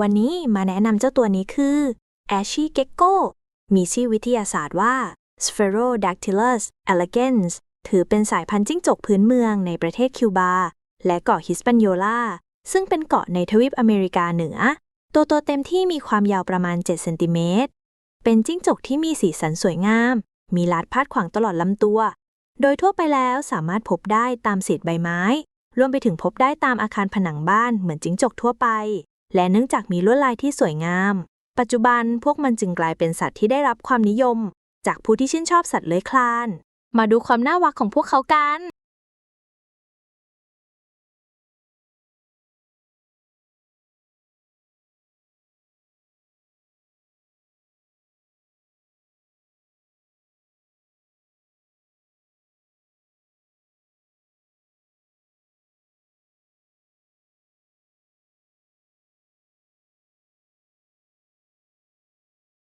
วันนี้มาแนะนำเจ้าตัวนี้คือ Ashy Gecko มีชื่อวิทยาศาสตร์ว่า Spherodactylus elegans ถือเป็นสายพันธุ์จิ้งจกพื้นเมืองในประเทศคิวบา และเกาะฮิสปันโยลา ซึ่งเป็นเกาะในทวีปอเมริกาเหนือ ตัวโตเต็มที่มีความยาวประมาณ 7 เซนติเมตร เป็นจิ้งจกที่มีสีสันสวยงาม มีลาดพาดขวางตลอดลำตัว โดยทั่วไปแล้วสามารถพบได้ตามเศษใบไม้ รวมไปถึงพบได้ตามอาคารผนังบ้านเหมือนจิ้งจกทั่วไป และเนื่องจากมีลวดลายที่สวยงาม ปัจจุบันพวกมันจึงกลายเป็นสัตว์ที่ได้รับความนิยม จากผู้ที่ชื่นชอบสัตว์เลื้อยคลาน มาดูความน่ารักของพวกเขากัน